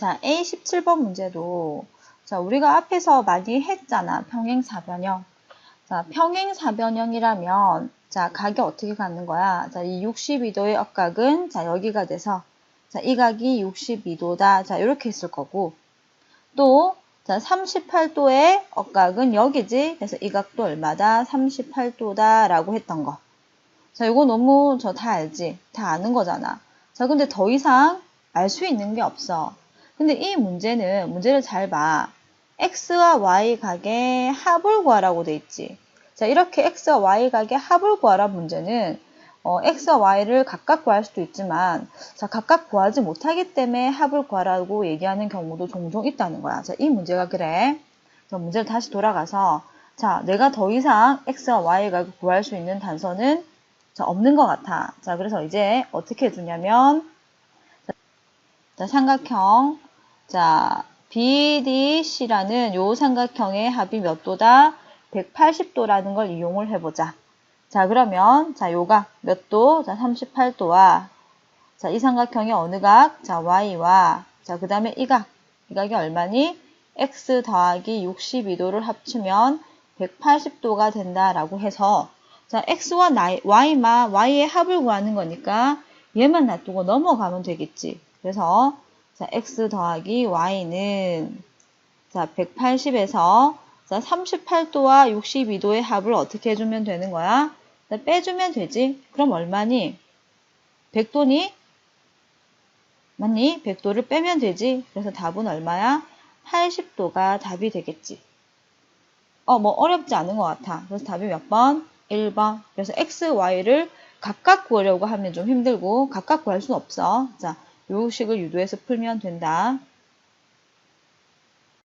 자, A17번 문제도 자, 우리가 앞에서 많이 했잖아. 평행사변형. 자, 평행사변형이라면 자, 각이 어떻게 갖는 거야? 자, 이 62도의 억각은 자, 여기가 돼서 자, 이 각이 62도다. 자, 이렇게 했을 거고 또 자, 38도의 억각은 여기지. 그래서 이 각도 얼마다? 38도다 라고 했던 거. 자, 이거 너무 저 다 알지? 다 아는 거잖아. 자, 근데 더 이상 알 수 있는 게 없어. 근데 이 문제는, 문제를 잘 봐. x와 y 각의 합을 구하라고 돼 있지. 자, 이렇게 x와 y 각의 합을 구하라 문제는 어, x와 y를 각각 구할 수도 있지만 자, 각각 구하지 못하기 때문에 합을 구하라고 얘기하는 경우도 종종 있다는 거야. 자, 이 문제가 그래. 자, 문제를 다시 돌아가서 자, 내가 더 이상 x와 y 각을 구할 수 있는 단서는 자, 없는 것 같아. 자, 그래서 이제 어떻게 해주냐면 자, 자, 삼각형 자, BDC라는 요 삼각형의 합이 몇 도다? 180도라는 걸 이용을 해보자. 자, 그러면, 자, 요각 몇 도? 자, 38도와, 자, 이 삼각형의 어느 각? 자, Y와, 자, 그 다음에 이 각. 이 각이 얼마니? X 더하기 62도를 합치면 180도가 된다라고 해서, 자, X와 Y만, Y의 합을 구하는 거니까 얘만 놔두고 넘어가면 되겠지. 그래서, 자, x 더하기 y는 자, 180에서 자, 38도와 62도의 합을 어떻게 해주면 되는 거야? 자, 빼주면 되지. 그럼 얼마니? 100도니? 맞니? 100도를 빼면 되지. 그래서 답은 얼마야? 80도가 답이 되겠지. 어, 뭐 어렵지 않은 것 같아. 그래서 답이 몇 번? 1번. 그래서 x, y를 각각 구하려고 하면 좀 힘들고 각각 구할 수는 없어. 자, 요 식을 유도해서 풀면 된다.